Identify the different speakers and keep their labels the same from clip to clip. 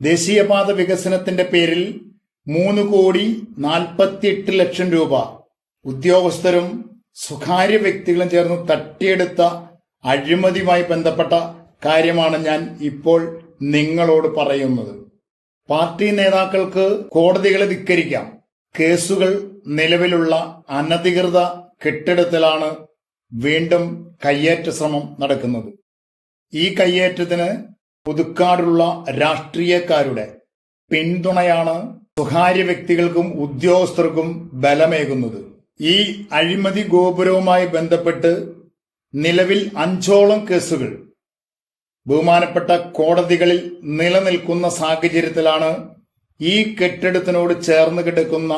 Speaker 1: ദേശീയപാത വികസനത്തിന്റെ പേരിൽ മൂന്ന് കോടി നാൽപ്പത്തിയെട്ട് ലക്ഷം രൂപ ഉദ്യോഗസ്ഥരും സ്വകാര്യ വ്യക്തികളും ചേർന്ന് തട്ടിയെടുത്ത അഴിമതിയുമായി ബന്ധപ്പെട്ട കാര്യമാണ് ഞാൻ ഇപ്പോൾ നിങ്ങളോട് പറയുന്നത്. പാർട്ടി നേതാക്കൾക്ക് കോടതികളെ ധിക്കരിക്കാം. കേസുകൾ നിലവിലുള്ള അനധികൃത കെട്ടിടത്തിലാണ് വീണ്ടും കയ്യേറ്റ ശ്രമം നടക്കുന്നത്. ഈ കയ്യേറ്റത്തിന് പുതുക്കാടുള്ള രാഷ്ട്രീയക്കാരുടെ പിന്തുണയാണ് സ്വകാര്യ വ്യക്തികൾക്കും ഉദ്യോഗസ്ഥർക്കും ബലമേകുന്നത്. ഈ അഴിമതി ഗോപുരവുമായി ബന്ധപ്പെട്ട് നിലവിൽ അഞ്ചോളം കേസുകൾ. ബഹുമാനപ്പെട്ട കോടതികളിൽ നിലനിൽക്കുന്ന സാഹചര്യത്തിലാണ് ഈ കെട്ടിടത്തിനോട് ചേർന്ന് കിടക്കുന്ന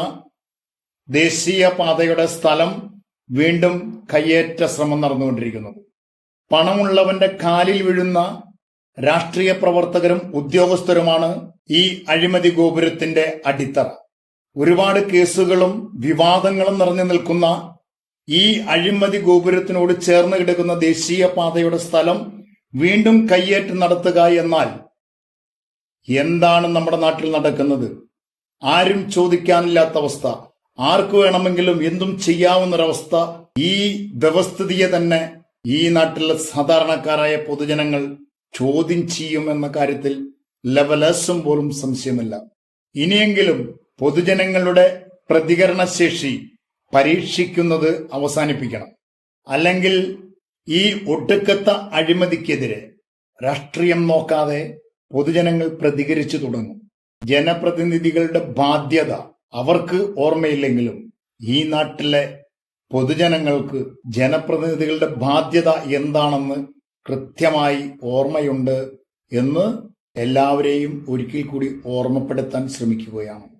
Speaker 1: ദേശീയ പാതയുടെ സ്ഥലം വീണ്ടും കയ്യേറ്റ ശ്രമം നടന്നുകൊണ്ടിരിക്കുന്നത്. പണമുള്ളവന്റെ കാലിൽ വീഴുന്ന രാഷ്ട്രീയ പ്രവർത്തകരും ഉദ്യോഗസ്ഥരുമാണ് ഈ അഴിമതി ഗോപുരത്തിന്റെ അടിത്തറ. ഒരുപാട് കേസുകളും വിവാദങ്ങളും നിറഞ്ഞു നിൽക്കുന്ന ഈ അഴിമതി ഗോപുരത്തിനോട് ചേർന്ന് കിടക്കുന്ന ദേശീയ പാതയുടെ സ്ഥലം വീണ്ടും കയ്യേറ്റ് നടത്തുക എന്നാൽ എന്താണ് നമ്മുടെ നാട്ടിൽ നടക്കുന്നത്? ആരും ചോദിക്കാനില്ലാത്ത അവസ്ഥ. ആർക്ക് വേണമെങ്കിലും എന്തും ചെയ്യാവുന്നൊരവസ്ഥ. ഈ വ്യവസ്ഥിതിയെ തന്നെ ഈ നാട്ടിലെ സാധാരണക്കാരായ പൊതുജനങ്ങൾ ചോദ്യം ചെയ്യും എന്ന കാര്യത്തിൽ ലവലസം പോലും സംശയമല്ല. ഇനിയെങ്കിലും പൊതുജനങ്ങളുടെ പ്രതികരണശേഷി പരീക്ഷിക്കുന്നത് അവസാനിപ്പിക്കണം. അല്ലെങ്കിൽ ഈ ഒടുക്കത്ത അഴിമതിക്കെതിരെ രാഷ്ട്രീയം നോക്കാതെ പൊതുജനങ്ങൾ പ്രതികരിച്ചു തുടങ്ങും. ജനപ്രതിനിധികളുടെ ബാധ്യത അവർക്ക് ഓർമ്മയില്ലെങ്കിലും ഈ നാട്ടിലെ പൊതുജനങ്ങൾക്ക് ജനപ്രതിനിധികളുടെ ബാധ്യത എന്താണെന്ന് കൃത്യമായി ഓർമ്മയുണ്ട് എന്ന് എല്ലാവരെയും ഒരിക്കൽ കൂടി ഓർമ്മപ്പെടുത്താൻ ശ്രമിക്കുകയാണ്.